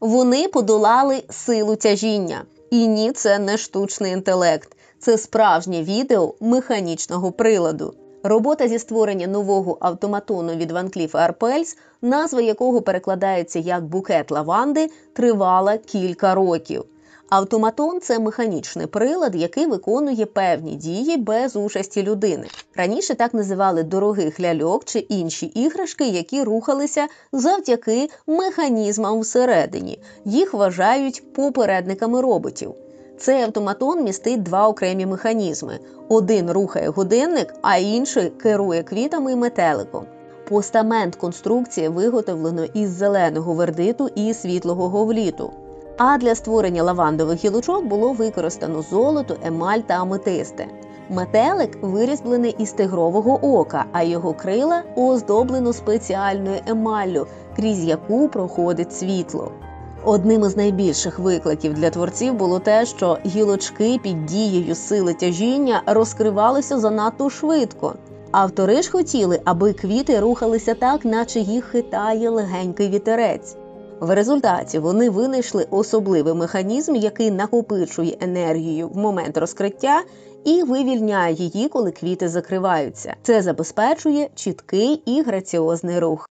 Вони подолали силу тяжіння. І ні, це не штучний інтелект, це справжнє відео механічного приладу. Робота зі створення нового автоматону від Van Cleef Arpels, назва якого перекладається як букет лаванди, тривала кілька років. Автоматон це механічний прилад, який виконує певні дії без участі людини. Раніше так називали дорогих ляльок чи інші іграшки, які рухалися завдяки механізмам всередині. Їх вважають попередниками роботів. Цей автоматон містить два окремі механізми: один рухає годинник, а інший керує квітами і метеликом. Постамент конструкції виготовлено із зеленого вердиту і світлого говліту. А для створення лавандових гілочок було використано золото, емаль та аметисти. Метелик вирізблений із тигрового ока, а його крила оздоблено спеціальною емаллю, крізь яку проходить світло. Одним із найбільших викликів для творців було те, що гілочки під дією сили тяжіння розкривалися занадто швидко. Автори ж хотіли, аби квіти рухалися так, наче їх хитає легенький вітерець. В результаті вони винайшли особливий механізм, який накопичує енергію в момент розкриття і вивільняє її, коли квіти закриваються. Це забезпечує чіткий і граціозний рух.